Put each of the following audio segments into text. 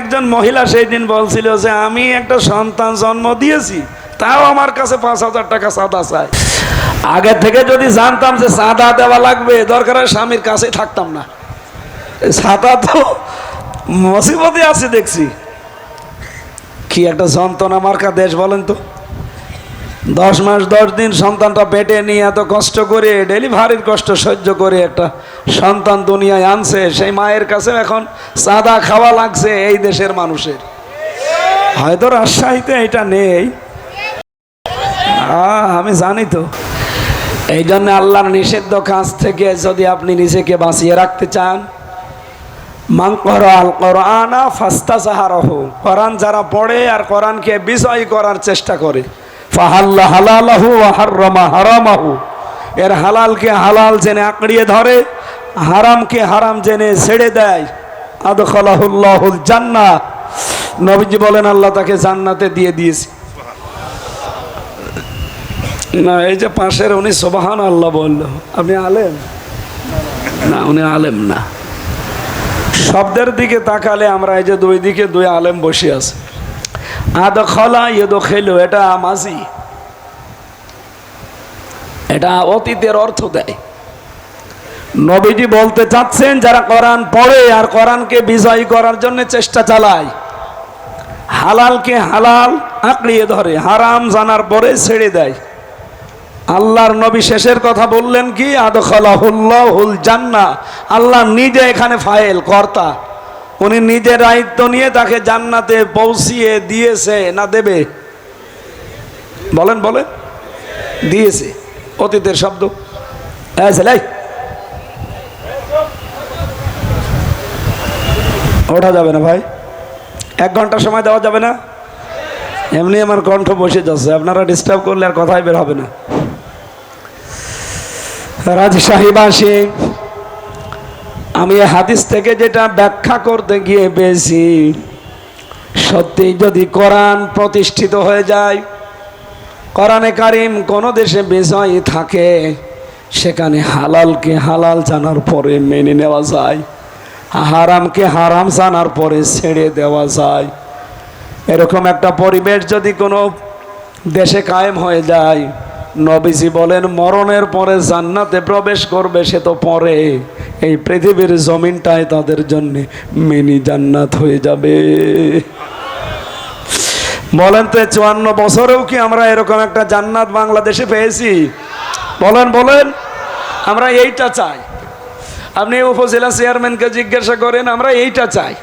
একজন মহিলা সেই দিন বলছিল যে, আমি একটা সন্তান জন্ম দিয়েছি, তাও আমার কাছে পাঁচ হাজার টাকা চাঁদা চাই। আগে থেকে যদি জানতাম যে সাদা দেওয়া লাগবে, দরকার স্বামীর কাছে থাকতাম না। সাদা তো মসিবতে আছে দেখছি। কি একটা যন্ত্রণা মার্কা দেশ বলেন তো। দশ মাস, দশ দিন সন্তানটা পেটে নিয়ে এত কষ্ট করে, ডেলিভারির কষ্ট সহ্য করে একটা সন্তান দুনিয়ায় আনছে, সেই মায়ের কাছে এখন চাঁদা খাওয়া লাগছে এই দেশের মানুষের। হয়তো রাজশাহীতে এটা নেই। আমি জানি তো। এই জন্য আল্লাহর নিষিদ্ধ কাজ থেকে যদি আপনি নিজেকে বাঁচিয়ে রাখতে চান, মান আল কোরআনা ফাস্তা সাহারহ কোরআন যারা পড়ে আর কোরআনকে বিষয় করার চেষ্টা করে ফাহাল্লা হালালাহু হাররামা হারামাহু। এর হালালকে হালাল জেনে আঁকড়িয়ে ধরে, হারামকে হারাম জেনে ছেড়ে দেয়। আদখলাহুল্লাহুল জান্নাহ। নবীজি বলেন, আল্লাহ তাকে জান্নাতে দিয়ে দিয়েছে। না, এই যে পাশের উনি সোবাহান আল্লাহ বলল। আপনি আলেম? না, উনি আলেম না। শব্দের দিকে তাকালে আমরা এই যে দুই দিকে দুই আলেম বসে আছে। আদ খলা ইয়েদ খেলো এটা মাঝি এটা অতীতের অর্থ দেয়। নবীজি বলতে চাচ্ছেন, যারা কোরআন পড়ে আর কোরআনকে বিজয় করার জন্য চেষ্টা চালায়, হালালকে হালাল আঁকড়িয়ে ধরে, হারাম জানার পরে ছেড়ে দেয়। আল্লাহর নবী শেষের কথা বললেন কি? আদখলাহুল্লাহুল জান্না আল্লাহ নিজে এখানে ফাইল কর্তা। উনি নিজের দায়িত্ব নিয়ে তাকে জান্নাতে পৌঁছিয়ে দিয়েছে না দেবে? বলেন বলেন। দিয়েছে, অতীতের শব্দ। হ্যাঁ ছেলে ওঠা যাবে না ভাই। এক ঘণ্টা সময় দেওয়া যাবে না। এমনি আমার কণ্ঠ বসে যাচ্ছে। আপনারা ডিস্টার্ব করলে আর কথাই বের হবে না। রাজশাহী রাজশাহীবাসী আমি হাদিস থেকে যেটা ব্যাখ্যা করতে গিয়ে পেয়েছি, সত্যি যদি কোরআন প্রতিষ্ঠিত হয়ে যায়, কোরআনে কারিম কোন দেশে বিজয় থাকে, সেখানে হালালকে হালাল জানার পরে মেনে নেওয়া যায়, হারামকে হারাম জানার পরে ছেড়ে দেওয়া যায়। এরকম একটা পরিবেশ যদি কোনো দেশে কায়েম হয়ে যায় নবীজি বলেন, মরণের পরে জান্নাতে প্রবেশ করবে, সে তো পরে। এই পৃথিবীর জমিনটায় তাদের জন্য মিনি জান্নাত হয়ে যাবে। বলেন তো, চুয়ান্ন বছরেও কি আমরা এরকম একটা জান্নাত বাংলাদেশে পেয়েছি? বলেন বলেন। আমরা এইটা চাই। আপনি উপজেলা চেয়ারম্যানকে জিজ্ঞাসা করেন, আমরা এইটা চাই।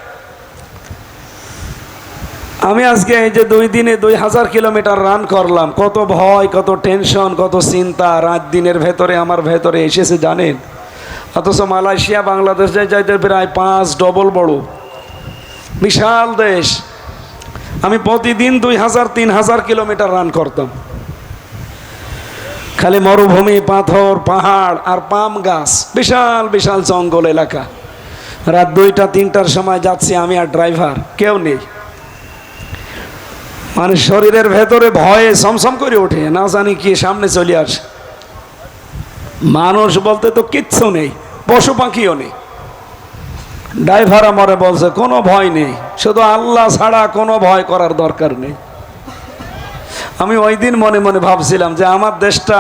আমি আজকে এই যে দুই দিনে দুই হাজার কিলোমিটার রান করলাম। কত ভয়, কত টেনশন কত চিন্তা। রাত দিনের ভেতরে, আমার ভেতরে এসেছে, জানেন? অথচ মালয়েশিয়া, বাংলাদেশে যাইতে প্রায় পাঁচ ডবল বড়। বিশাল দেশ। আমি প্রতিদিন দুই হাজার, তিন হাজার কিলোমিটার রান করতাম। খালি মরুভূমি, পাথর, পাহাড় আর পাম গাছ। বিশাল বিশাল জঙ্গল এলাকা। রাত দুইটা, তিনটার সময় যাচ্ছি আমি আর ড্রাইভার। কেউ নেই। মানে শরীরের ভেতরে ভয়ে সমসম করে ওঠে, না জানি কি সামনে চলে আসে। মানুষ বলতে তো কিচ্ছু নেই, পশু পাখিও নেই। ড্রাইভার আমারে বলছে, কোনো ভয় নেই, শুধু আল্লাহ ছাড়া কোনো ভয় করার দরকার নেই। আমি ওই দিন মনে মনে ভাবছিলাম যে আমার দেশটা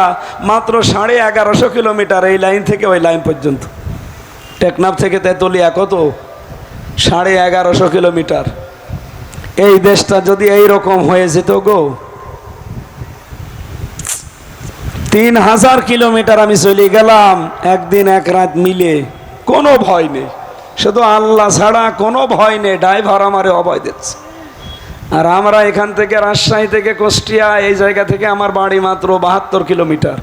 মাত্র সাড়ে এগারোশো কিলোমিটার এই লাইন থেকে ওই লাইন পর্যন্ত। টেকনাফ থেকে তেতুলিয়া কত? সাড়ে এগারোশো কিলোমিটার। এই দেশটা যদি এই রকম হয়ে যেত গো। তিন হাজার কিলোমিটার আমি চলে গেলাম, একদিন এক রাত মিলে। কোনো ভয় নেই। শুধু আল্লাহ ছাড়া কোনো ভয় নেই, ড্রাইভার আমারে অভয় দিচ্ছে। আর আমরা এখান থেকে রাজশাহী থেকে কুষ্টিয়া, এই জায়গা থেকে আমার বাড়ি মাত্র বাহাত্তর কিলোমিটার।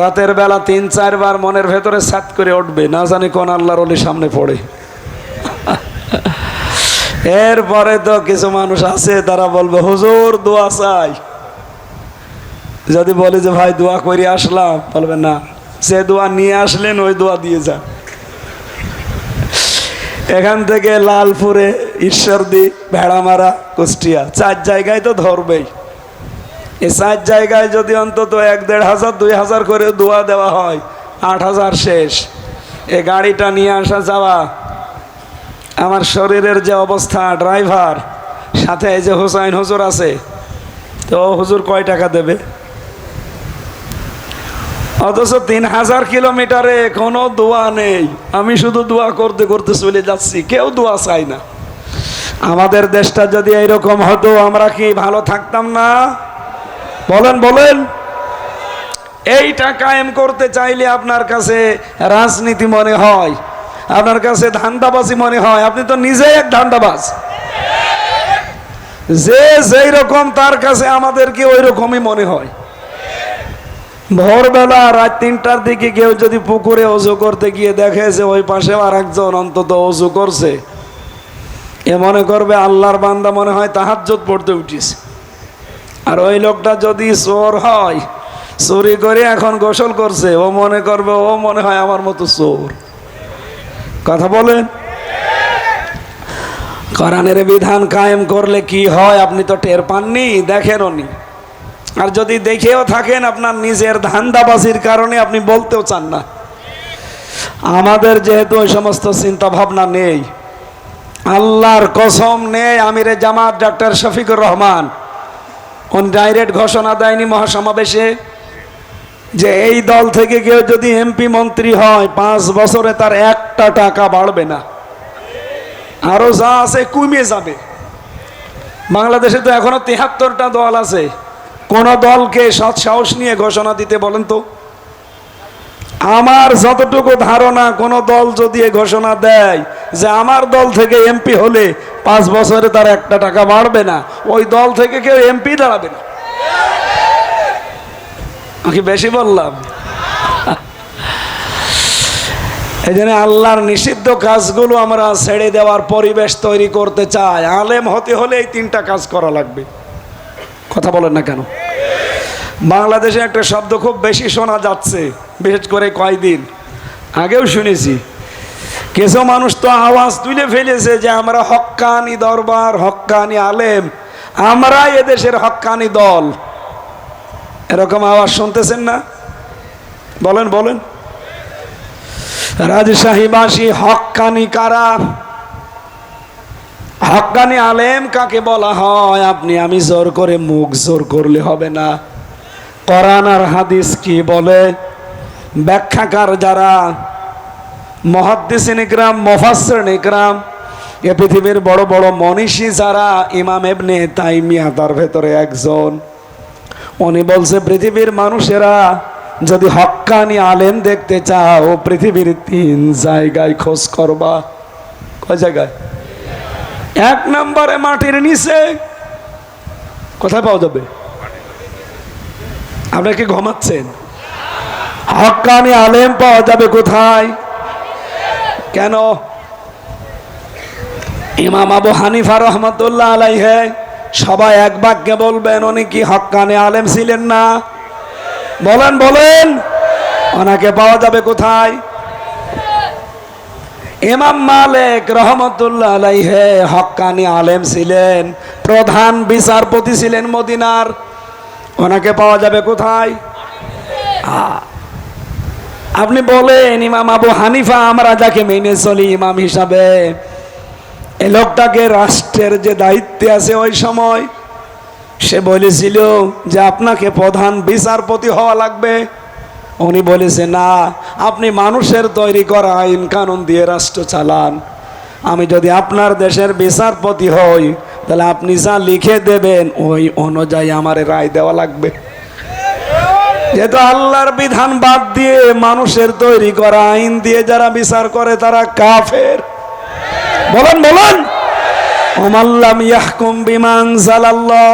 রাতের বেলা তিন, চারবার মনের ভেতরে সাত করে উঠবে, না জানি কোন আল্লাহর অলি সামনে পড়ে। এরপরে তো কিছু মানুষ আছে, তারা বলবে, হুজুর, দোয়া চাই। যদি বলে যে, ভাই, দোয়া করে আসলাম, বলবে, না সে দোয়া নিয়ে আসলেন, ওই দোয়া দিয়ে যা এখান থেকে লালপুরে ঈশ্বরদী, ভেড়ামারা, কুষ্টিয়া, চার জায়গায় তো ধরবেই। এই চার জায়গায় যদি অন্তত এক, দেড় হাজার, দুই হাজার করে দোয়া দেওয়া হয়, আট হাজার শেষ। এ গাড়িটা নিয়ে আসা যাওয়া আমার শরীরের যে অবস্থা, ড্রাইভার, সাথে এই যে হুসাইন হুজুর আছে, তো হুজুর কয় টাকা দেবে? অথচ তিন হাজার কিলোমিটারে কোনো দোয়া নেই। আমি শুধু দোয়া করতে করতে চলে যাচ্ছি, কেউ দোয়া চাই না। আমাদের দেশটা যদি এইরকম হতো, আমরা কি ভালো থাকতাম না? বলেন বলেন। এইটা কায়েম করতে চাইলে আপনার কাছে রাজনীতি মনে হয়? আপনার কাছে ধান্দাবাজি মনে হয়, আপনি তো নিজেই এক ধান্দাবাজ। যে যেই রকম তার কাছে আমাদেরকে ওই রকমই মনে হয়? ভোরবেলা রাত তিনটার দিকে কেউ যদি পুকুরে অজু করতে গিয়ে দেখে যে ওই পাশে আর একজন অন্তত অজু করছে, এ মনে করবে আল্লাহর বান্দা মনে হয় তাহাজ্জত পড়তে উঠিস আর ওই লোকটা যদি চোর হয়, চুরি করে এখন গোসল করছে, ও মনে করবে ও মনে হয় আমার মতো চোর। কথা বলেন। কোরআনের বিধান কায়েম করলে কি হয় আপনি তো টের পাননি? দেখেনও নি আর যদি দেখেও থাকেন আপনার নিজের ধান্দাবাজির কারণে আপনি বলতেও চান না। আমাদের যেহেতু ওই সমস্ত চিন্তা ভাবনা নেই, আল্লাহর কসম নেই আমিরে জামাত ডক্টর শফিকুর রহমান। উনি ডাইরেক্ট ঘোষণা দেয়নি মহাসমাবেশে। যে এই দল থেকে কেউ যদি এমপি মন্ত্রী হয়, পাঁচ বছরে তার একটা টাকা বাড়বে না। আরও যা আছে কমে যাবে। বাংলাদেশে তো এখনও তেহাত্তরটা দল আছে। কোন দলকে সৎ সাহস নিয়ে ঘোষণা দিতে বলেন তো। আমার যতটুকু ধারণা, কোন দল যদি ঘোষণা দেয় যে আমার দল থেকে এমপি হলে পাঁচ বছরে তার একটা টাকা বাড়বে না, ওই দল থেকে কেউ এমপি দাঁড়াবে না। আমি বেশি বললাম। এই জন্য আল্লাহর নিষিদ্ধ কাজগুলো আমরা ছেড়ে দেওয়ার পরিবেশ তৈরি করতে চাই। আলেম হতে হলে এই তিনটা কাজ করা লাগবে। কথা বলেন না কেন? বাংলাদেশে একটা শব্দ খুব বেশি শোনা যাচ্ছে, বিশেষ করে কয়দিন। আগেও শুনেছি। কিছু মানুষ তো আওয়াজ তুলে ফেলেছে যে আমরা হক্কানি দরবার, হক্কানি আলেম। আমরা এদেশের হক্কানি দল। এরকম আওয়াজ শুনতেছেন না? বলেন বলেন। রাজশাহীবাসী হক্কানি কারা? হক্কানি আলেম কাকে বলা হয়? আপনি, আমি জোর করে মুখ জোর করলে হবে না। কোরআন আর হাদিস কি বলে? ব্যাখ্যাকার যারা? মহাদ্দিস নিকরাম মফাসর নিকরাম এ পৃথিবীর বড় বড় মনীষী যারা? ইমাম এবনে তাইমিয়া, তার ভেতরে একজন। উনি বলছে, পৃথিবীর মানুষেরা যদি হক্কানি আলেম দেখতে চাও, পৃথিবীর তিন জায়গায় খোঁজ করবা। কয় জায়গায়? এক নম্বরে মাটির নিচে। কোথায় পাওয়া যাবে? আপনারা কি ঘুমাচ্ছেন? হক্কানি আলেম পাওয়া যাবে কোথায়? কেন? ইমাম আবু হানিফা রহমতুল্লাহ আলাইহে সবাই এক বাক্যে বলবেন, উনি কি হক্কানি আলেম ছিলেন না? বলেন বলেন। ওনাকে পাওয়া যাবে কোথায়? ইমাম মালিক রহমতুল্লাহ আলাইহে হক্কানি আলেম ছিলেন, প্রধান বিচারপতি ছিলেন মদিনার। ওনাকে পাওয়া যাবে কোথায়? আপনি বলেন, ইমাম আবু হানিফা, আমরা যাকে মেনে চলি ইমাম হিসাবে। এ লোকটাকে রাষ্ট্রের যে দায়িত্বে আছে ওই সময়, সে বলেছিল যে আপনাকে প্রধান বিচারপতি হওয়া লাগবে। উনি বলেছে, না, আপনি মানুষের তৈরি করা আইন কানুন দিয়ে রাষ্ট্র চালান। আমি যদি আপনার দেশের বিচারপতি হই, তাহলে আপনি যা লিখে দেবেন, ওই অনুযায়ী আমার রায় দেওয়া লাগবে। যেহেতু আল্লাহর বিধান বাদ দিয়ে মানুষের তৈরি করা আইন দিয়ে যারা বিচার করে, তারা কাফের। বলেন বলেন। ওমাল্লাম ইয়াহকুম বিমান জালাল্লাহ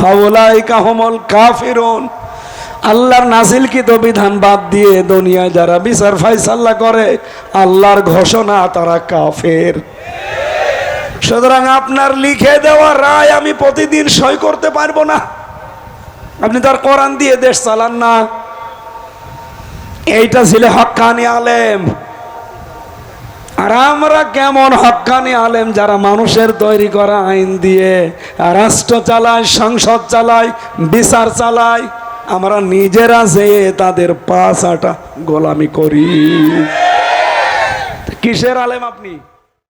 ফাউলাইকা হুমুল কাফিরুন। আল্লাহর নাজিলকৃত বিধান বাদ দিয়ে দুনিয়ায় যারা বিচার ফাইসাল্লা করে, আল্লাহর ঘোষণা তারা কাফের। সুতরাং আপনার লিখে দেওয়া রায় আমি প্রতিদিন সই করতে পারব না। আপনি তার কোরআন দিয়ে দেশ চালান না। এইটা ছিল হক্কানি আলেম। আর আমরা কেমন হকানি আলেম যারা মানুষের তৈরি করা আইন দিয়ে রাষ্ট্র চালায়, সংসদ চালায়, বিচার চালায়, আমরা নিজেরা যেয়ে তাদের পাঁচ গোলামি করি। কিসের আলেম আপনি?